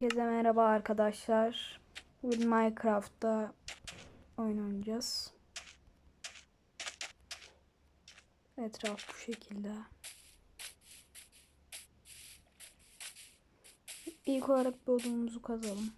Herkese merhaba arkadaşlar. Bugün Minecraft'ta oyun oynayacağız. Etraf bu şekilde. İlk olarak bir odunumuzu kazalım.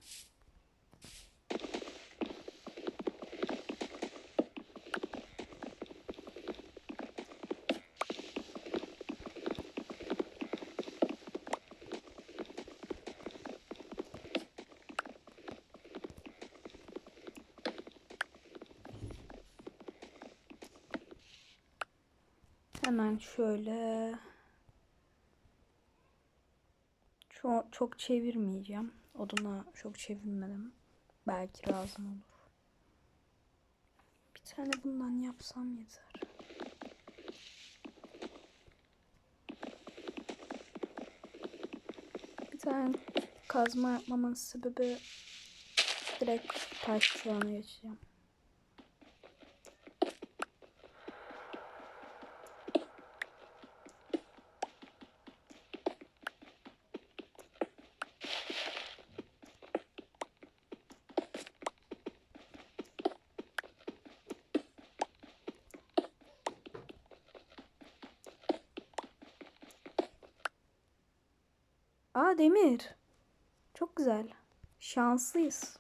Hemen şöyle çok, çok çevirmeyeceğim. Oduna çok çevirmedim. Belki lazım olur. Bir tane bundan yapsam yeter. Bir tane kazma yapmamın sebebi direkt taş çağına geçeceğim. Demir. Çok güzel. Şanslıyız.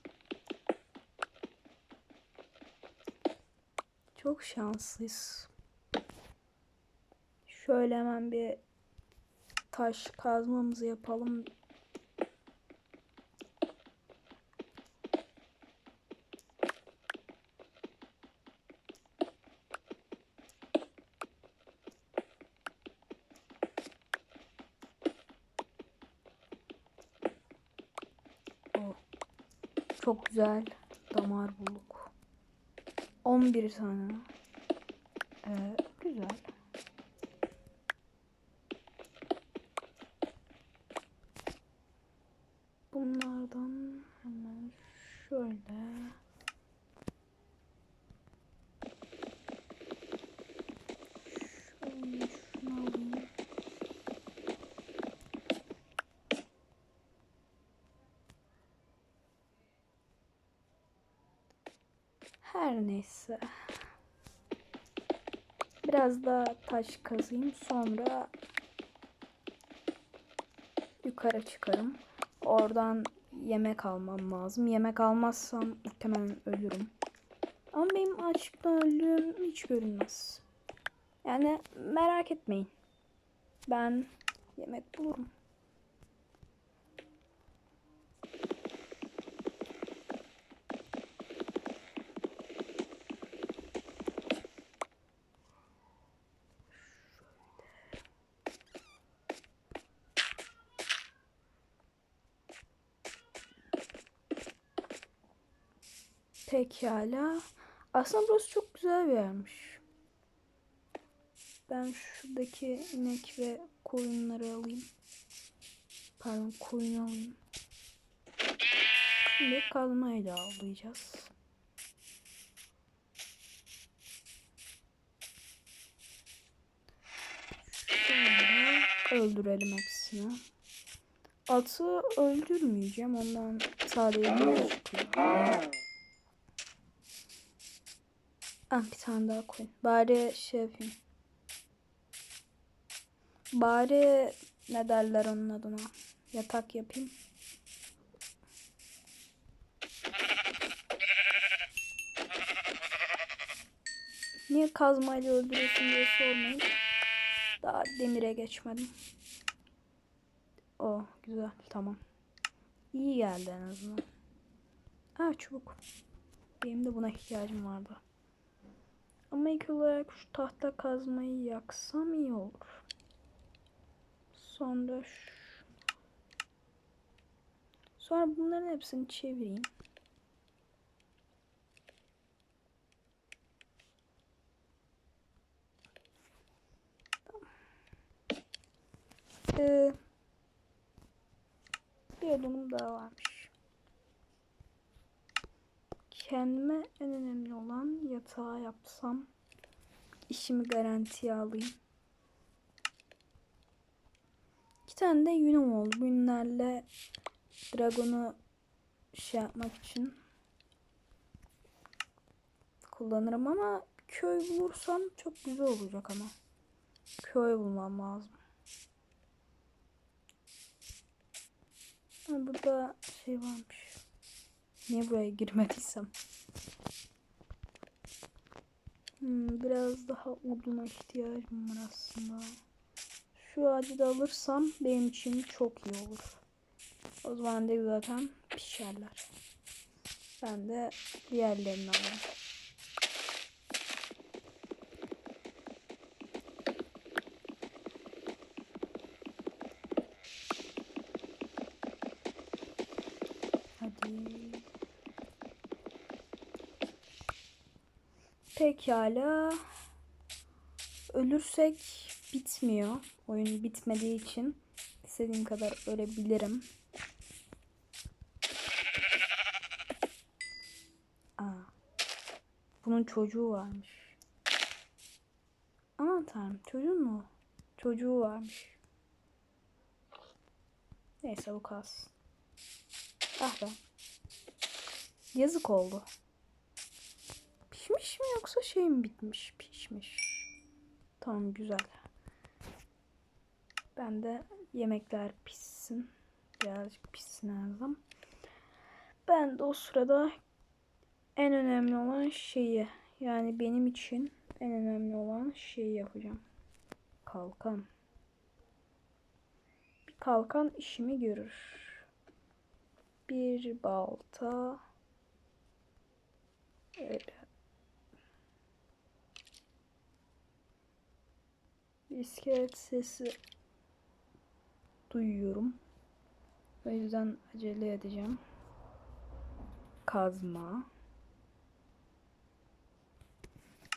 Çok şanslıyız. Şöyle hemen bir taş kazmamızı yapalım. Çok güzel damar bulduk. 11 tane. Ee, güzel. Bunlardan hemen şöyle şöyle şunu alayım. Her neyse. Biraz da taş kazayım. Sonra yukarı çıkarım. Oradan yemek almam lazım. Yemek almazsam muhtemelen ölürüm. Ama benim açlıktan öldüğüm hiç görünmez. Yani merak etmeyin. Ben yemek bulurum. Pekala. Aslında burası çok güzel bir yermiş. Ben şuradaki inek ve koyunları alayım. Pardon koyun alayım. Şimdi kazmayla avlayacağız. Şimdi öldürelim hepsini. Atı öldürmeyeceğim. Ondan sadece bir çıkıyor. Ah bir tane daha koy. Bari şey yapayım. Bari ne derler onun adına? Yatak yapayım. Niye kazmayla öldürüyorsun diye sormayın. Daha demire geçmedim. Oh güzel tamam. İyi geldi en azından. Ha çubuk. Benim de buna ihtiyacım vardı. Ama ilk olarak şu tahta kazmayı yaksam iyi olur. Sonra şu... Sonra bunların hepsini çevireyim. Ee, bir odunum daha varmış. Kendime en önemli olan yatağı yapsam işimi garantiye alayım. İki tane de yünüm oldu. Bu yünlerle Dragon'u şey yapmak için kullanırım ama köy bulursam çok güzel olacak ama. Köy bulmam lazım. Ha, burada şey varmış. Niye buraya girmediysem. Hmm, biraz daha oduna ihtiyacım var aslında. Şu ağacı da alırsam benim için çok iyi olur. O zaman de zaten pişerler. Ben de diğerlerini alayım. Pekala. Ölürsek bitmiyor. Oyun bitmediği için istediğim kadar ölebilirim. Aa. Bunun çocuğu varmış. Aman tanrım çocuğun mu? Çocuğu varmış. Neyse bu kalsın. Ah be. Yazık oldu. Pişmiş mi yoksa şey mi bitmiş? Pişmiş. Tamam güzel. Ben de yemekler pişsin. Birazcık pişsin lazım. Ben de o sırada en önemli olan şeyi yani benim için en önemli olan şeyi yapacağım. Kalkan. Bir kalkan işimi görür. Bir balta. Öyle. Bir iskelet sesi duyuyorum. O yüzden acele edeceğim. Kazma.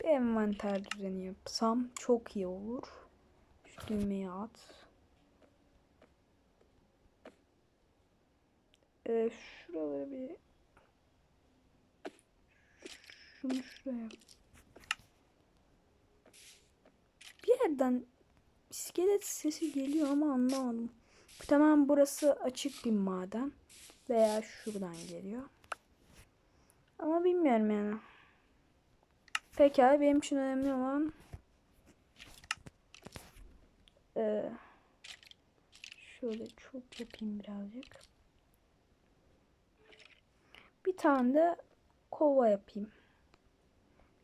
Bir envanter düzeni yapsam çok iyi olur. Şu düğmeyi at. Ee, şuraları bir şunu şuraya bir yerden iskelet sesi geliyor ama anlamadım. Tamam burası açık bir maden veya şuradan geliyor. Ama bilmiyorum yani. Pekala benim için önemli olan ee, şöyle çok yapayım birazcık. Bir tane de kova yapayım.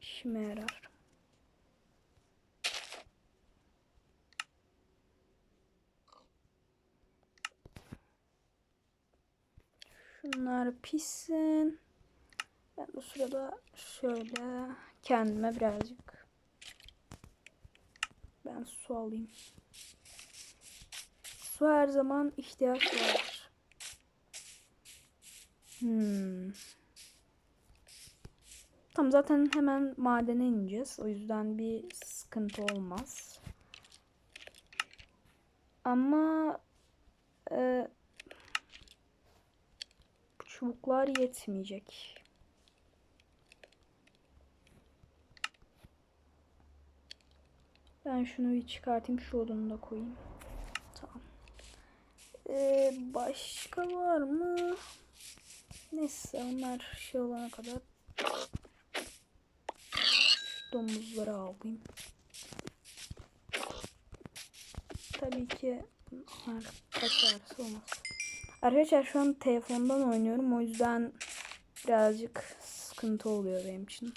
İşime yarar. Şunlar pişsin. Ben bu sırada şöyle kendime birazcık ben su alayım. Su her zaman ihtiyaç vardır. Hmm. Tam zaten hemen madene ineceğiz. O yüzden bir sıkıntı olmaz. Ama e, çubuklar yetmeyecek. Ben şunu bir çıkartayım. Şu odunu da koyayım. Tamam. Ee, başka var mı? Neyse onlar şey olana kadar şu domuzları alayım. Tabii ki bunlar kaçarsa olmaz. Arkadaşlar şu an telefondan oynuyorum. O yüzden birazcık sıkıntı oluyor benim için.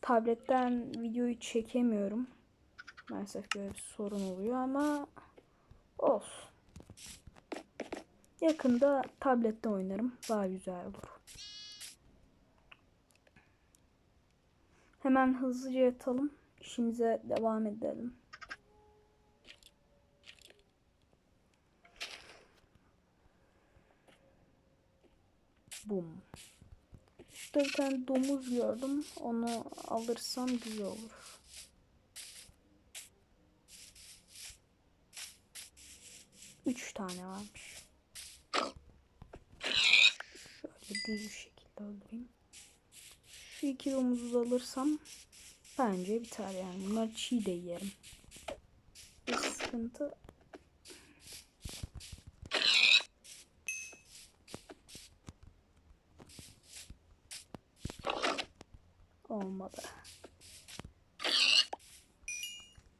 Tabletten videoyu çekemiyorum. Maalesef böyle bir sorun oluyor ama olsun. Yakında tablette oynarım. Daha güzel olur. Hemen hızlıca yatalım. İşimize devam edelim. Bum. Şurada bir tane domuz gördüm. Onu alırsam güzel olur. Üç tane varmış. Şöyle düz bir şekilde öldüreyim. Şu iki domuzu da alırsam bence biter yani. Bunlar çiğ de yerim. Bir sıkıntı Olmadı.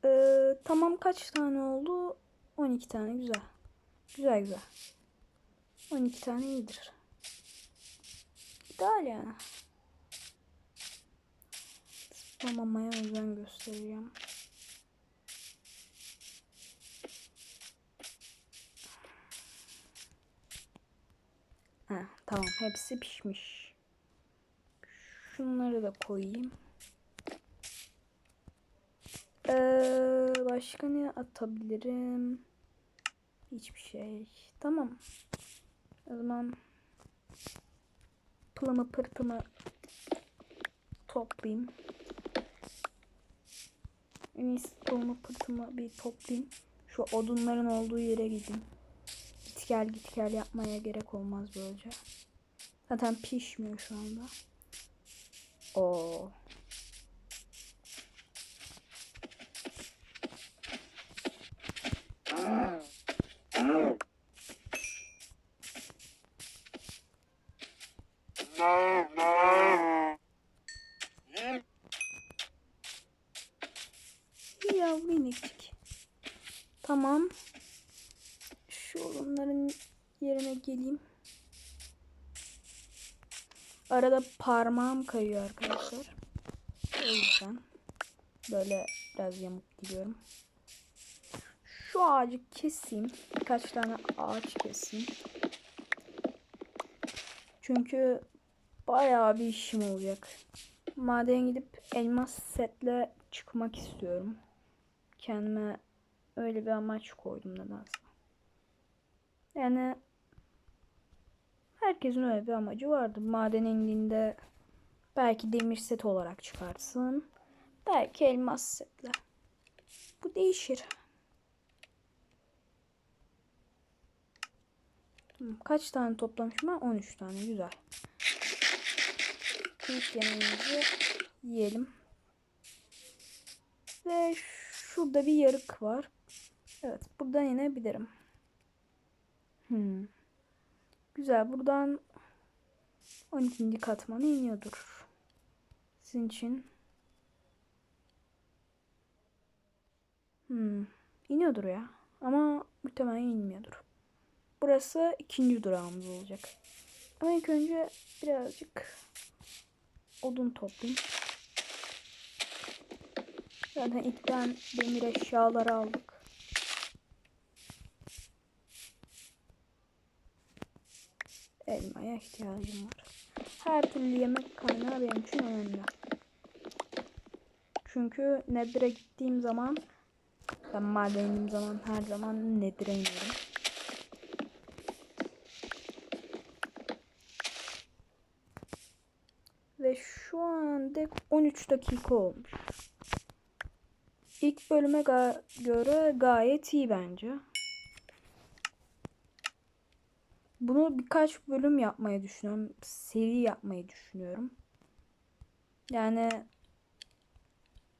Ee, tamam kaç tane oldu? 12 tane güzel. Güzel güzel. 12 tane iyidir. İdeal yani. Zıplamamaya özen göstereceğim. Ha, tamam hepsi pişmiş. Şunları da koyayım. Ee, başka ne atabilirim? Hiçbir şey. Tamam. O zaman pılımı pırtımı toplayayım. En iyisi pılımı pırtımı bir toplayayım. Şu odunların olduğu yere gideyim. Git gel git gel yapmaya gerek olmaz böylece. Zaten pişmiyor şu anda. 哦。Arada parmağım kayıyor arkadaşlar. O yüzden böyle biraz yamuk gidiyorum. Şu ağacı keseyim. Birkaç tane ağaç keseyim. Çünkü bayağı bir işim olacak. Maden gidip elmas setle çıkmak istiyorum. Kendime öyle bir amaç koydum nedense. Yani herkesin öyle bir amacı vardı. Maden indiğinde belki demir set olarak çıkarsın. Belki elmas setle. Bu değişir. Tamam, Kaç tane toplamışım ben? 13 tane. Güzel. İlk yemeğimizi yiyelim. Ve şurada bir yarık var. Evet. Buradan inebilirim. Hmm. Güzel. Buradan 12. katmana iniyordur. Sizin için. Hmm. İniyordur ya. Ama muhtemelen inmiyordur. Burası ikinci durağımız olacak. Ama ilk önce birazcık odun toplayayım. Zaten ilkten demir eşyaları aldık. Elmaya ihtiyacım var. Her türlü yemek kaynağı benim için önemli. Çünkü Nether'e gittiğim zaman ben madenim zaman her zaman Nether'e iniyorum. Ve şu anda 13 dakika olmuş. İlk bölüme göre gayet iyi bence. Bunu birkaç bölüm yapmayı düşünüyorum. Seri yapmayı düşünüyorum. Yani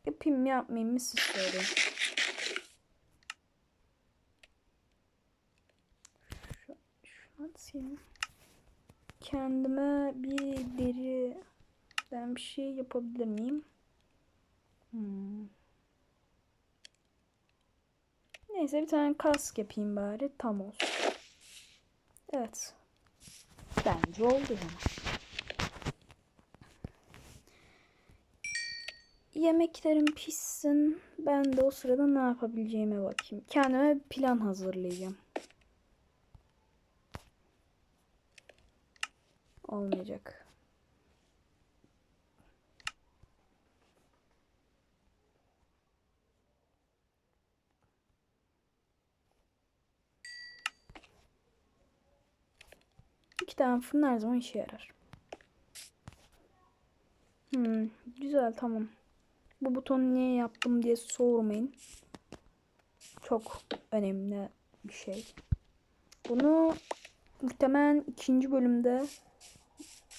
yapayım mı yapmayayım mı siz söyleyin. Şu, an sileyim. Kendime bir deri ben bir şey yapabilir miyim? Hmm. Neyse bir tane kask yapayım bari tam olsun. Evet. Bence oldu yani. Yemeklerim pişsin. Ben de o sırada ne yapabileceğime bakayım. Kendime plan hazırlayacağım. Olmayacak. İki tane fırın her zaman işe yarar. Hmm, güzel tamam. Bu butonu niye yaptım diye sormayın. Çok önemli bir şey. Bunu muhtemelen ikinci bölümde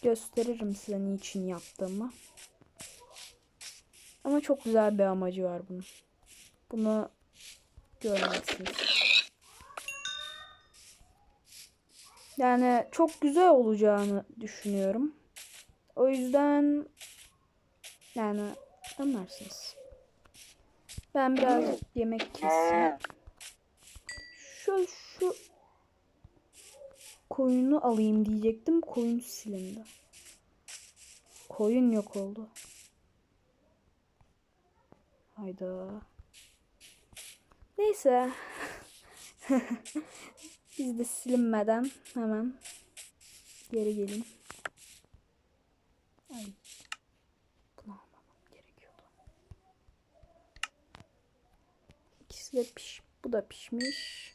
gösteririm size niçin yaptığımı. Ama çok güzel bir amacı var bunun. Bunu görmelisiniz. Yani çok güzel olacağını düşünüyorum. O yüzden Yani anlarsınız. Ben biraz yemek keseyim. Şu şu koyunu alayım diyecektim. Koyun silindi. Koyun yok oldu. Hayda. Neyse. Biz de silinmeden hemen geri gelin. Ay. Bunu gerekiyordu. İkisi de piş. Bu da pişmiş.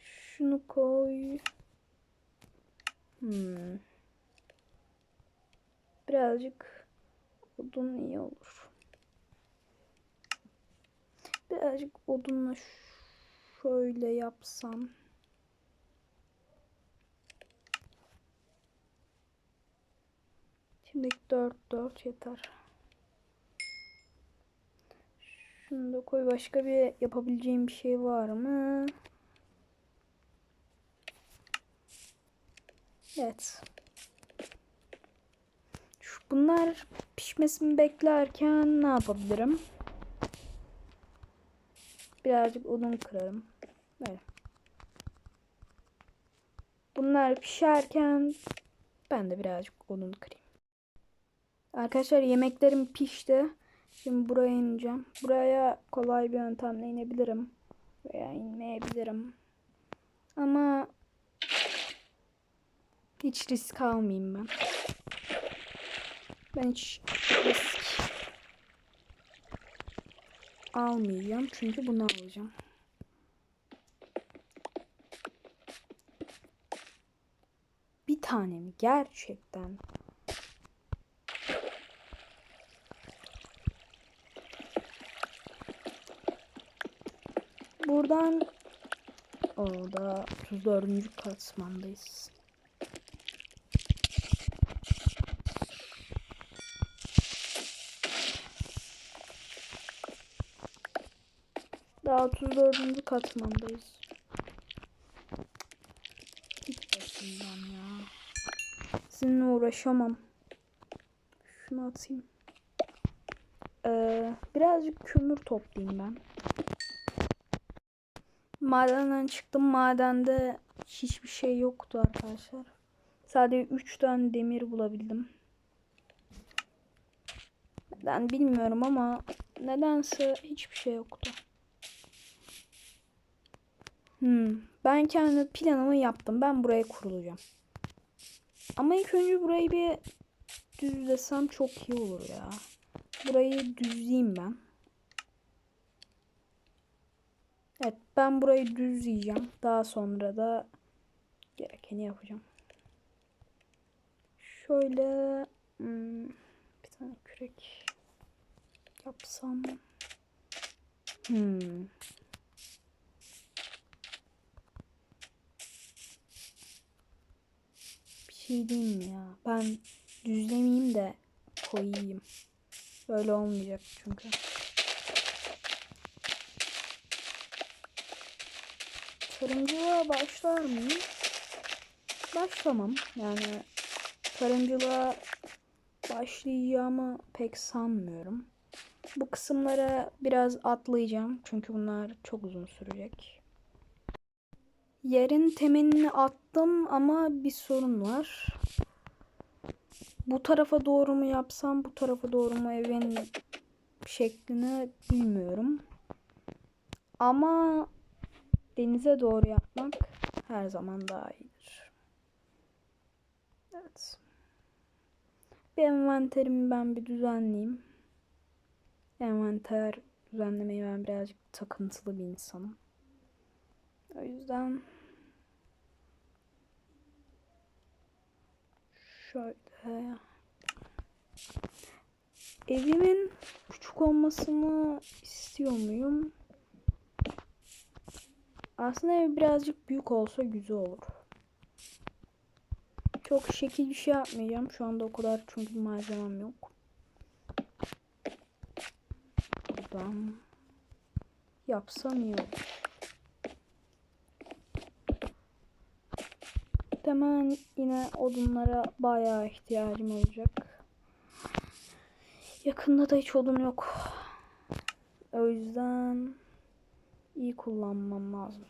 Şunu koy. Hmm. Birazcık odun iyi olur. Birazcık odunla şöyle yapsam. Şimdi 4 4 yeter. Şunu da koy. Başka bir yapabileceğim bir şey var mı? Evet. Şu, bunlar pişmesini beklerken ne yapabilirim? Birazcık odun kırarım. Böyle. Bunlar pişerken ben de birazcık odun kırayım. Arkadaşlar yemeklerim pişti. Şimdi buraya ineceğim. Buraya kolay bir yöntemle inebilirim. Veya inmeyebilirim. Ama hiç risk almayayım ben. Ben hiç risk almayacağım. Çünkü bunu alacağım. Tane mi? Gerçekten. Buradan orada 34. katmandayız. Daha 34. katmandayız. Git başımdan ya. Sizinle uğraşamam. Şunu atayım. Ee, birazcık kömür toplayayım ben. Madenden çıktım. Madende hiçbir şey yoktu arkadaşlar. Sadece 3 tane demir bulabildim. Neden bilmiyorum ama nedense hiçbir şey yoktu. Hmm, ben kendi planımı yaptım. Ben buraya kurulacağım. Ama ilk önce burayı bir düzlesem çok iyi olur ya. Burayı düzleyeyim ben. Evet ben burayı düzleyeceğim. Daha sonra da gerekeni yapacağım. Şöyle hmm, bir tane kürek yapsam. Hmm. Bir şey diyeyim mi ya? Ben düzlemeyeyim de koyayım. Böyle olmayacak çünkü. Tarımcılığa başlar mıyım? Başlamam. Yani tarımcılığa başlayacağımı pek sanmıyorum. Bu kısımlara biraz atlayacağım. Çünkü bunlar çok uzun sürecek. Yerin temelini attım ama bir sorun var. Bu tarafa doğru mu yapsam, bu tarafa doğru mu evin şeklini bilmiyorum. Ama denize doğru yapmak her zaman daha iyidir. Evet. Bir envanterimi ben bir düzenleyeyim. Envanter düzenlemeyi ben birazcık takıntılı bir insanım. O yüzden şöyle evimin küçük olmasını istiyor muyum? Aslında ev birazcık büyük olsa güzel olur. Çok şekil bir şey yapmayacağım. Şu anda o kadar çünkü malzemem yok. Buradan yapsam iyi olur. Hemen yine odunlara bayağı ihtiyacım olacak. Yakında da hiç odun yok. O yüzden iyi kullanmam lazım.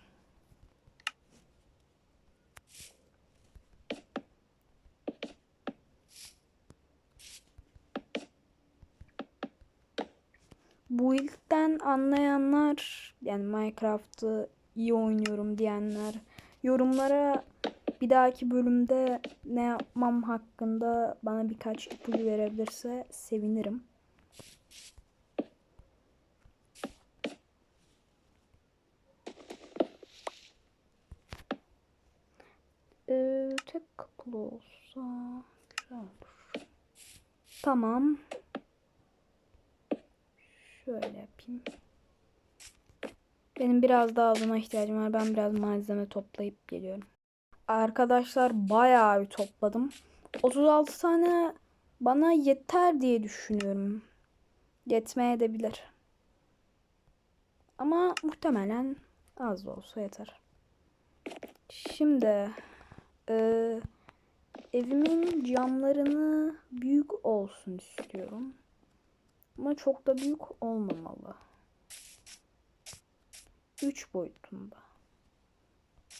Bu ilkten anlayanlar yani Minecraft'ı iyi oynuyorum diyenler yorumlara bir dahaki bölümde ne yapmam hakkında bana birkaç ipucu verebilirse sevinirim. Ee, tek kapılı olsa güzel olur. Tamam. Şöyle yapayım. Benim biraz daha oduna ihtiyacım var. Ben biraz malzeme toplayıp geliyorum. Arkadaşlar bayağı bir topladım. 36 tane bana yeter diye düşünüyorum. Yetmeye de bilir. Ama muhtemelen az da olsa yeter. Şimdi e, evimin camlarını büyük olsun istiyorum. Ama çok da büyük olmamalı. 3 boyutunda.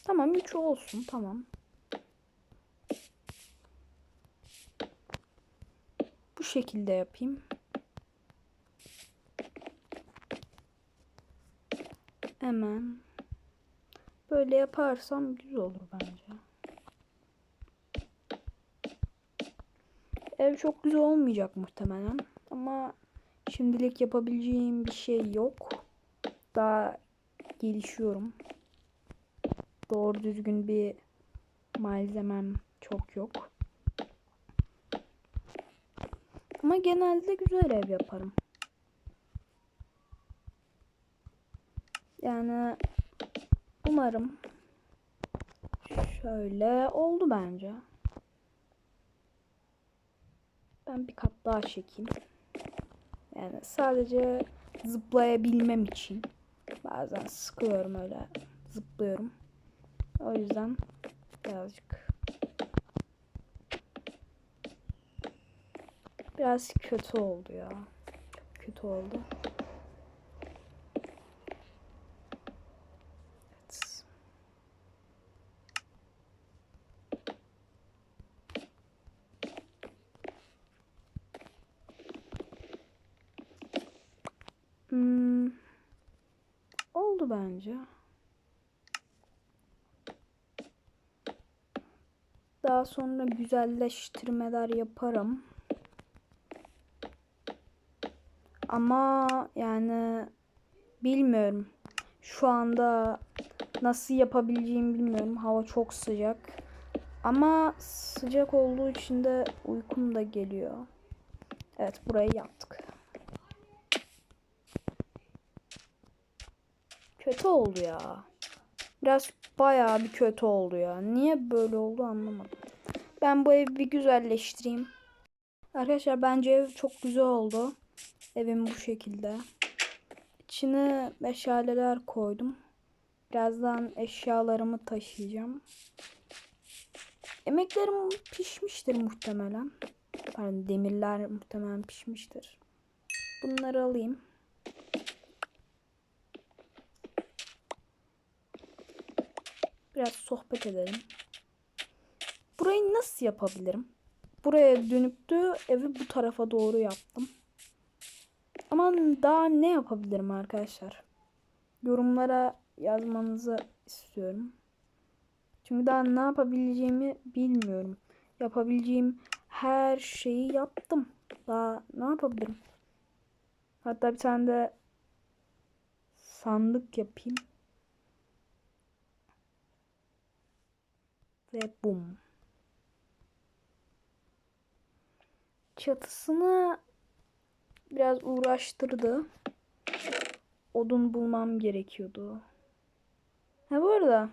Tamam 3 olsun tamam. Bu şekilde yapayım. Hemen. Böyle yaparsam güzel olur bence. Ev çok güzel olmayacak muhtemelen. Ama şimdilik yapabileceğim bir şey yok. Daha gelişiyorum. Doğru düzgün bir malzemem çok yok. Ama genelde güzel ev yaparım. Yani umarım şöyle oldu bence. Ben bir kat daha çekeyim. Yani sadece zıplayabilmem için. Bazen sıkıyorum öyle zıplıyorum. O yüzden birazcık biraz kötü oldu ya. Çok kötü oldu. Evet. Hmm. Oldu bence. Sonra güzelleştirmeler yaparım. Ama yani bilmiyorum. Şu anda nasıl yapabileceğimi bilmiyorum. Hava çok sıcak. Ama sıcak olduğu için de uykum da geliyor. Evet burayı yaptık. Kötü oldu ya. Biraz bayağı bir kötü oldu ya. Niye böyle oldu anlamadım. Ben bu evi bir güzelleştireyim. Arkadaşlar bence ev çok güzel oldu. Evim bu şekilde. İçine meşaleler koydum. Birazdan eşyalarımı taşıyacağım. Emeklerim pişmiştir muhtemelen. Pardon demirler muhtemelen pişmiştir. Bunları alayım. Biraz sohbet edelim. Burayı nasıl yapabilirim? Buraya dönüp de evi bu tarafa doğru yaptım. Ama daha ne yapabilirim arkadaşlar? Yorumlara yazmanızı istiyorum. Çünkü daha ne yapabileceğimi bilmiyorum. Yapabileceğim her şeyi yaptım. Daha ne yapabilirim? Hatta bir tane de sandık yapayım. Ve bum. Çatısını biraz uğraştırdı. Odun bulmam gerekiyordu. Ha bu arada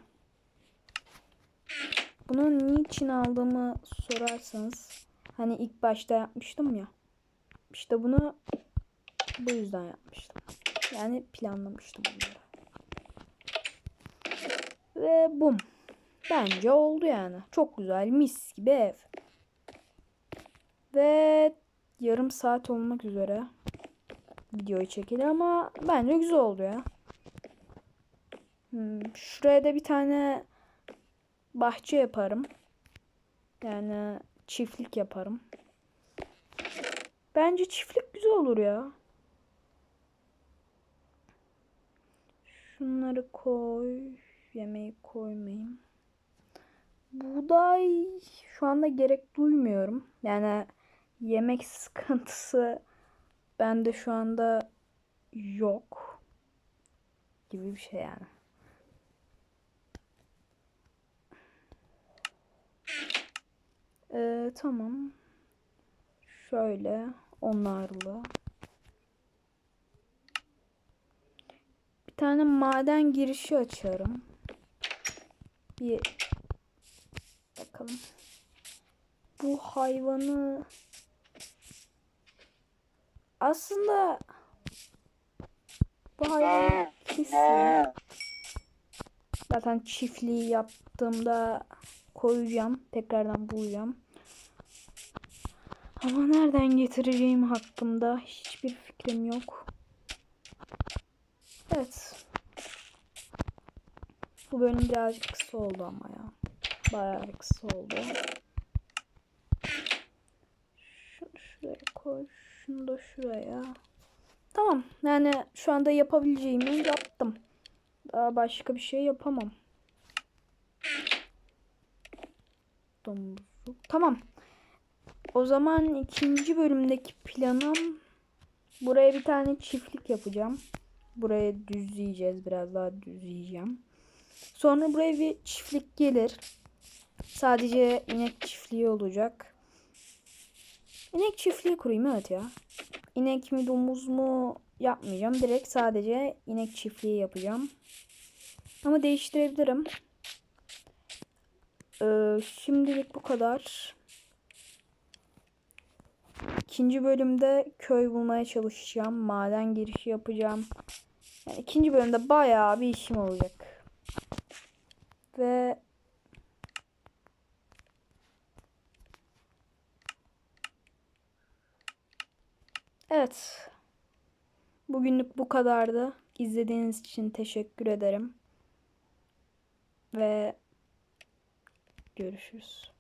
bunu niçin aldığımı sorarsanız hani ilk başta yapmıştım ya. İşte bunu bu yüzden yapmıştım. Yani planlamıştım bunları. Ve bum. Bence oldu yani. Çok güzel mis gibi ev. Ve yarım saat olmak üzere videoyu çekilir ama bence güzel oldu ya. Hmm, şuraya da bir tane bahçe yaparım. Yani çiftlik yaparım. Bence çiftlik güzel olur ya. Şunları koy. Yemeği koymayayım. Buğday şu anda gerek duymuyorum. Yani yemek sıkıntısı bende şu anda yok gibi bir şey yani. Ee, tamam. Şöyle onarlı. Bir tane maden girişi açarım. Bir bakalım. Bu hayvanı aslında bu hayvanı keseyim. Zaten çiftliği yaptığımda koyacağım. Tekrardan bulacağım. Ama nereden getireceğim hakkında hiçbir fikrim yok. Evet. Bu bölüm birazcık kısa oldu ama ya. Bayağı kısa oldu. Şunu şuraya koy. Şunu da şuraya. Tamam. Yani şu anda yapabileceğimi yaptım. Daha başka bir şey yapamam. Tamam. O zaman ikinci bölümdeki planım buraya bir tane çiftlik yapacağım. Buraya düzleyeceğiz. Biraz daha düzleyeceğim. Sonra buraya bir çiftlik gelir. Sadece inek çiftliği olacak. İnek çiftliği kurayım evet ya. İnek mi domuz mu yapmayacağım. Direkt sadece inek çiftliği yapacağım. Ama değiştirebilirim. Ee, şimdilik bu kadar. İkinci bölümde köy bulmaya çalışacağım. Maden girişi yapacağım. Yani ikinci bölümde bayağı bir işim olacak. Ve Evet. Bugünlük bu kadardı. İzlediğiniz için teşekkür ederim. Ve görüşürüz.